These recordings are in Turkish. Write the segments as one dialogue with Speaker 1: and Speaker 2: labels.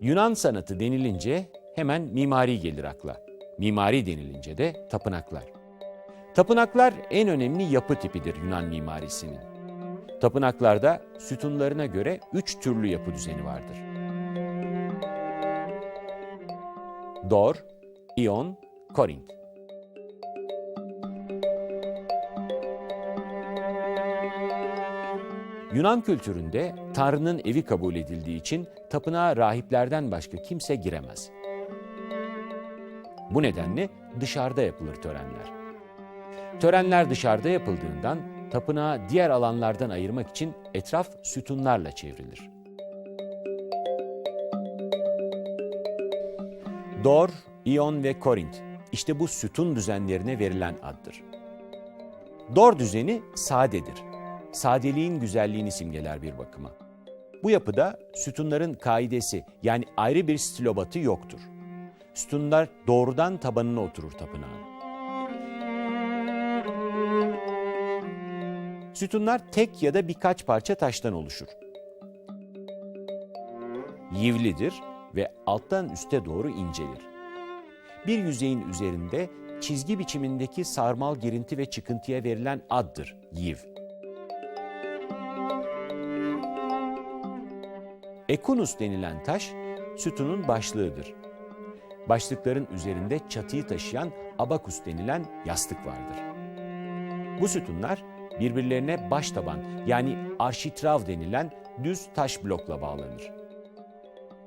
Speaker 1: Yunan sanatı denilince hemen mimari gelir akla. Mimari denilince de tapınaklar. Tapınaklar en önemli yapı tipidir Yunan mimarisinin. Tapınaklarda sütunlarına göre üç türlü yapı düzeni vardır. Dor, İon, Korint. Yunan kültüründe Tanrı'nın evi kabul edildiği için tapınağa rahiplerden başka kimse giremez. Bu nedenle dışarıda yapılır törenler. Törenler dışarıda yapıldığından tapınağı diğer alanlardan ayırmak için etraf sütunlarla çevrilir. Dor, İon ve Korint işte bu sütun düzenlerine verilen addır. Dor düzeni sadedir. Sadeliğin güzelliğini simgeler bir bakıma. Bu yapıda sütunların kaidesi yani ayrı bir stilobatı yoktur. Sütunlar doğrudan tabanına oturur tapınağın. Sütunlar tek ya da birkaç parça taştan oluşur. Yivlidir ve alttan üste doğru incelir. Bir yüzeyin üzerinde çizgi biçimindeki sarmal girinti ve çıkıntıya verilen addır yiv. Ekunus denilen taş sütunun başlığıdır. Başlıkların üzerinde çatıyı taşıyan abakus denilen yastık vardır. Bu sütunlar birbirlerine baş taban yani arşitrav denilen düz taş blokla bağlanır.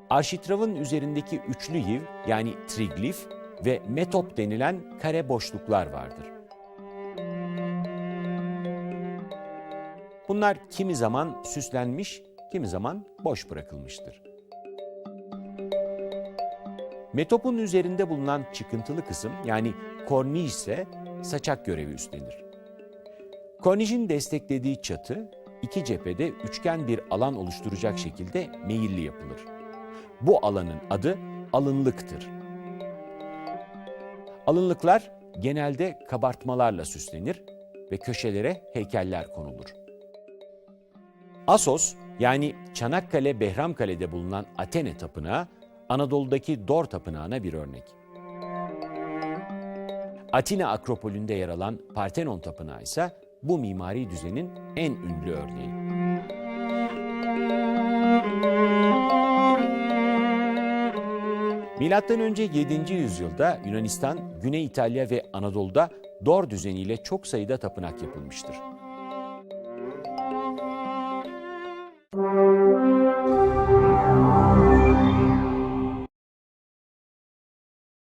Speaker 1: Arşitravın üzerindeki üçlü yiv yani triglif ve metop denilen kare boşluklar vardır. Bunlar kimi zaman süslenmiş, kimi zaman boş bırakılmıştır. Metopun üzerinde bulunan çıkıntılı kısım yani kornij ise saçak görevi üstlenir. Kornijin desteklediği çatı iki cephede üçgen bir alan oluşturacak şekilde meyilli yapılır. Bu alanın adı alınlıktır. Alınlıklar genelde kabartmalarla süslenir ve köşelere heykeller konulur. Asos yani Çanakkale Behramkale'de bulunan Athene Tapınağı Anadolu'daki Dor Tapınağı'na bir örnek. Atina Akropolü'nde yer alan Parthenon Tapınağı ise bu mimari düzenin en ünlü örneği. Milattan önce 7. yüzyılda Yunanistan, Güney İtalya ve Anadolu'da Dor düzeniyle çok sayıda tapınak yapılmıştır.